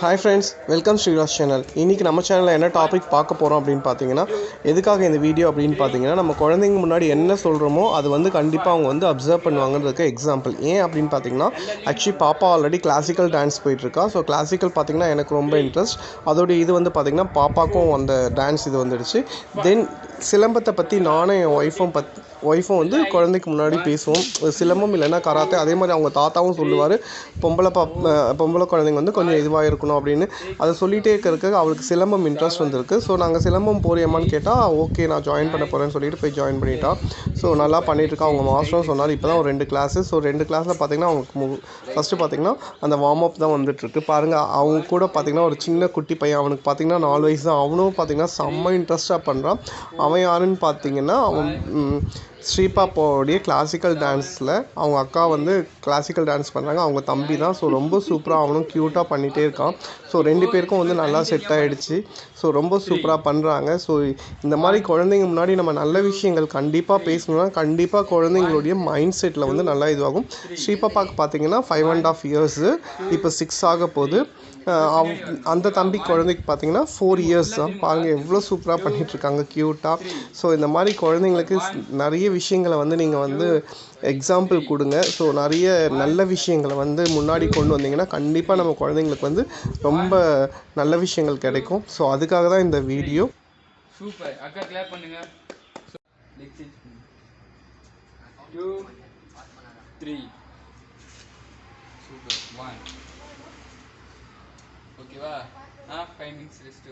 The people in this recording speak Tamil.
Hi friends welcome Sriraj channel இன்றைக்கி நம்ம சேனலில் என்ன டாபிக் பார்க்க போகிறோம் அப்படின்னு பார்த்தீங்கன்னா எதுக்காக இந்த வீடியோ அப்படின்னு பார்த்தீங்கன்னா நம்ம குழந்தைங்க முன்னாடி என்ன சொல்கிறோமோ அது வந்து கண்டிப்பாக அவங்க வந்து அப்சர்வ் பண்ணுவாங்கன்றதுக்கு எக்ஸாம்பிள் ஏன் அப்படின்னு பார்த்தீங்கன்னா ஆக்சுவலி பாப்பா ஆல்ரெடி கிளாசிக்கல் டான்ஸ் போயிட்டுருக்கா. ஸோ கிளாசிக்கல் பார்த்தீங்கன்னா எனக்கு ரொம்ப இன்ட்ரெஸ்ட் அதோட இது வந்து பார்த்திங்கன்னா பாப்பாக்கும் அந்த டான்ஸ் இது வந்துடுச்சு. தென் சிலம்பத்தை பற்றி நானும் என் ஒய்ஃபும் பத் ஒய்ஃபும் வந்து குழந்தைக்கு முன்னாடி பேசுவோம். சிலம்பம் இல்லைன்னா கராத்தே. அதே மாதிரி அவங்க தாத்தாவும் சொல்லுவார் பொம்பளை பா பொம்பளை குழந்தைங்க வந்து கொஞ்சம் இதுவாக இருக்கணும் அப்படின்னு. அதை சொல்லிகிட்டே இருக்கிறதுக்கு அவளுக்கு சிலம்பம் இன்ட்ரெஸ்ட் வந்திருக்கு. ஸோ நாங்கள் சிலம்பம் போறியம்மான்னு கேட்டால் ஓகே நான் ஜாயின் பண்ண போகிறேன்னு சொல்லிட்டு போய் ஜாயின் பண்ணிட்டான் ஸோ நல்லா பண்ணிட்டு அவங்க மாஸ்டரும் சொன்னார் இப்போ தான் ஒரு ரெண்டு கிளாஸு ஸோ ரெண்டு கிளாஸில் பார்த்தீங்கன்னா அவங்களுக்கு மு ஃபஸ்ட்டு பார்த்தீங்கன்னா அந்த வார்ம் அப் தான் வந்துட்டுருக்கு. பாருங்கள் அவங்க கூட பார்த்தீங்கன்னா ஒரு சின்ன குட்டி பையன் அவனுக்கு பார்த்தீங்கன்னா நாலு வயசு தான். அவனும் பார்த்தீங்கன்னா செம்ம இன்ட்ரெஸ்ட்டாக பண்ணுறான் அவன் யாருன்னு பார்த்தீங்கன்னா அவன் ஸ்ரீபாப்பாவுடைய கிளாசிக்கல் டான்ஸில் அவங்க அக்கா வந்து கிளாசிக்கல் டான்ஸ் பண்ணுறாங்க அவங்க தம்பி தான். ஸோ ரொம்ப சூப்பராக அவனும் க்யூட்டாக பண்ணிகிட்டே இருக்கான். ஸோ ரெண்டு பேருக்கும் வந்து நல்லா செட் ஆகிடுச்சு ஸோ ரொம்ப சூப்பராக பண்ணுறாங்க ஸோ இந்த மாதிரி குழந்தைங்க முன்னாடி நம்ம நல்ல விஷயங்கள் கண்டிப்பாக பேசணும்னா கண்டிப்பாக குழந்தைங்களுடைய மைண்ட் செட்டில் வந்து நல்லா இதுவாகும். ஸ்ரீபாப்பாவுக்கு பார்த்தீங்கன்னா ஃபைவ் அண்ட் ஆஃப் இயர்ஸு இப்போ சிக்ஸ் ஆக போகுது. அவ்- அந்த தம்பி குழந்தைக்கு பார்த்தீங்கன்னா ஃபோர் இயர்ஸ் தான். பாருங்கள் எவ்வளோ சூப்பராக பண்ணிகிட்ருக்காங்க க்யூட்டாக ஸோ இந்த மாதிரி குழந்தைங்களுக்கு நிறைய விஷயங்களை வந்து நீங்கள் வந்து எக்ஸாம்பிள் கொடுங்க. ஸோ நிறைய நல்ல விஷயங்களை வந்து முன்னாடி கொண்டு வந்தீங்கன்னா கண்டிப்பாக நம்ம குழந்தைங்களுக்கு வந்து ரொம்ப நல்ல விஷயங்கள் கிடைக்கும். ஸோ அதுக்காக தான் இந்த வீடியோ சூப்பர். அக்கா கிளாப் பண்ணுங்க. டூ த்ரீ சூப்பர் ஒன் ஓகேவா ஆ ஃபைவ் மினிட்ஸ் ரெஸ்ட்